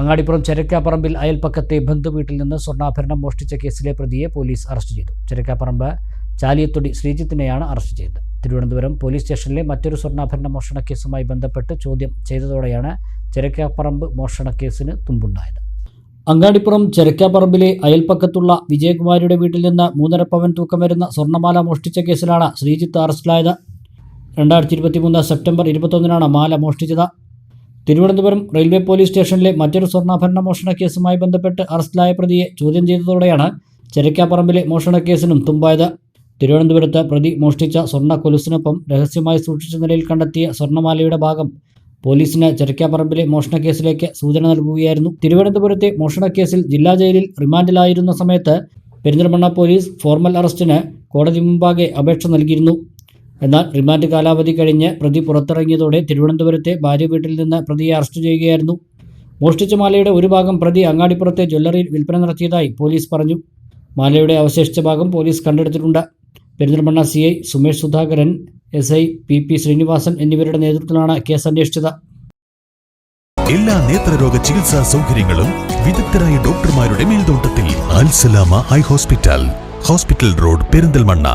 അങ്ങാടിപ്പുറം ചെരക്കാപ്പറമ്പിൽ അയൽപ്പക്കത്തെ ബന്ധുവീട്ടിൽ നിന്ന് സ്വർണാഭരണം മോഷ്ടിച്ച കേസിലെ പ്രതിയെ പോലീസ് അറസ്റ്റ് ചെയ്തു. ചെരക്കാപ്പറമ്പ് ചാലിയത്തൊടി ശ്രീജിത്തിനെയാണ് അറസ്റ്റ് ചെയ്തത്. തിരുവനന്തപുരം പോലീസ് സ്റ്റേഷനിലെ മറ്റൊരു സ്വർണാഭരണ മോഷണ കേസുമായി ബന്ധപ്പെട്ട് ചോദ്യം ചെയ്തതോടെയാണ് ചെരക്കാപ്പറമ്പ് മോഷണ കേസിന് തുമ്പുണ്ടായത്. അങ്ങാടിപ്പുറം ചെരക്കാപ്പറമ്പിലെ അയൽപ്പക്കത്തുള്ള വിജയകുമാരിയുടെ വീട്ടിൽ നിന്ന് മൂന്നര പവൻ തൂക്കം വരുന്ന സ്വർണമാല മോഷ്ടിച്ച കേസിലാണ് ശ്രീജിത്ത് അറസ്റ്റിലായത്. രണ്ടായിരത്തി ഇരുപത്തി മൂന്ന് സെപ്റ്റംബർ ഇരുപത്തൊന്നിനാണ് മാല മോഷ്ടിച്ചത്. തിരുവനന്തപുരം റെയിൽവേ പോലീസ് സ്റ്റേഷനിലെ മറ്റൊരു സ്വർണാഭരണ മോഷണ കേസുമായി ബന്ധപ്പെട്ട് അറസ്റ്റിലായ പ്രതിയെ ചോദ്യം ചെയ്തതോടെയാണ് ചെരക്കാപ്പറമ്പിലെ മോഷണ കേസിനും തുമ്പായത്. തിരുവനന്തപുരത്ത് പ്രതി മോഷ്ടിച്ച സ്വർണ കൊലുസിനൊപ്പം രഹസ്യമായി സൂക്ഷിച്ച നിലയിൽ കണ്ടെത്തിയ സ്വർണമാലയുടെ ഭാഗം പോലീസിന് ചെരക്കാപ്പറമ്പിലെ മോഷണ കേസിലേക്ക് സൂചന നൽകുകയായിരുന്നു. തിരുവനന്തപുരത്തെ മോഷണ കേസിൽ ജില്ലാ ജയിലിൽ റിമാൻഡിലായിരുന്ന സമയത്ത് പെരിന്തൽമണ്ണ പോലീസ് ഫോർമൽ അറസ്റ്റിന് കോടതി മുമ്പാകെ അപേക്ഷ നൽകിയിരുന്നു. എന്നാൽ റിമാൻഡ് കാലാവധി കഴിഞ്ഞ് പ്രതി പുറത്തിറങ്ങിയതോടെ തിരുവനന്തപുരത്തെ ഭാര്യ വീട്ടിൽ നിന്ന് പ്രതിയെ അറസ്റ്റ് ചെയ്യുകയായിരുന്നു. മോഷ്ടിച്ച മാലയുടെ ഒരു ഭാഗം പ്രതി അങ്ങാടിപ്പുറത്തെ ജ്വല്ലറിയിൽ വിൽപ്പന നടത്തിയതായി പോലീസ് പറഞ്ഞു. മാലയുടെ അവശേഷിച്ച ഭാഗം പോലീസ് കണ്ടെടുത്തിട്ടുണ്ട്. Perinthalmanna C I Sumesh Sudhakaran S I P P Srinivasan എന്നിവരുടെ നേതൃത്വത്തിലാണ് കേസ് അന്വേഷിച്ചത്. എല്ലാ നേത്രരോഗ ചികിത്സാ സൗകര്യങ്ങളും വിദഗ്ധരായ ഡോക്ടർമാരുടെ മേൽനോട്ടത്തിൽ Al Salama eye hospital hospital road Perinthalmanna.